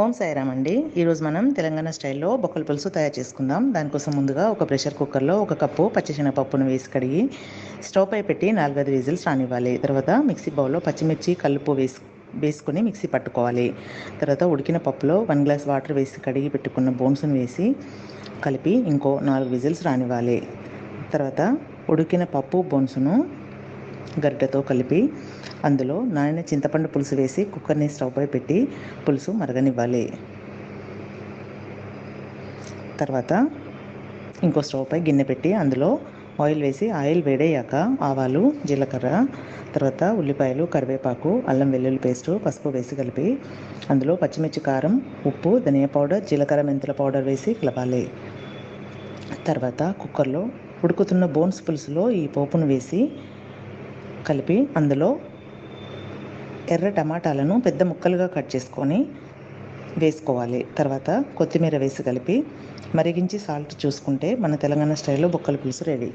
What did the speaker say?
ఓం సాయిరామ్ అండి. ఈరోజు మనం తెలంగాణ స్టైల్లో బొక్కల పులుసు తయారు చేసుకుందాం. దానికోసం ముందుగా ఒక ప్రెషర్ కుక్కర్లో ఒక కప్పు పచ్చిశనగపప్పును వేసి కడిగి స్టవ్ పై పెట్టి నాలుగైదు విజిల్స్ రానివ్వాలి. తర్వాత మిక్సీ బౌల్లో పచ్చిమిర్చి కలుపు వేసి వేసుకొని మిక్సీ పట్టుకోవాలి. తర్వాత ఉడికిన పప్పులో వన్ గ్లాస్ వాటర్ వేసి కడిగి పెట్టుకున్న బోన్స్ను వేసి కలిపి ఇంకో నాలుగు విజిల్స్ రానివ్వాలి. తర్వాత ఉడికిన పప్పు బోన్సును గరిటెతో కలిపి అందులో నానిన చింతపండు పులుసు వేసి కుక్కర్ని స్టవ్పై పెట్టి పులుసు మరగనివ్వాలి. తర్వాత ఇంకో స్టవ్ పై గిన్నె పెట్టి అందులో ఆయిల్ వేసి ఆయిల్ వేడయ్యాక ఆవాలు జీలకర్ర తర్వాత ఉల్లిపాయలు కరివేపాకు అల్లం వెల్లుల్లి పేస్టు పసుపు వేసి కలిపి అందులో పచ్చిమిర్చి కారం ఉప్పు ధనియా పౌడర్ జీలకర్ర మెంతుల పౌడర్ వేసి కలపాలి. తర్వాత కుక్కర్లో ఉడుకుతున్న బోన్స్ పులుసులో ఈ పోపును వేసి కలిపి అందులో ఎర్ర టమాటాలను పెద్ద ముక్కలుగా కట్ చేసుకొని వేసుకోవాలి. తర్వాత కొత్తిమీర వేసి కలిపి మరిగించి సాల్ట్ చూసుకుంటే మన తెలంగాణ స్టైల్లో బొక్కల పులుసు రెడీ.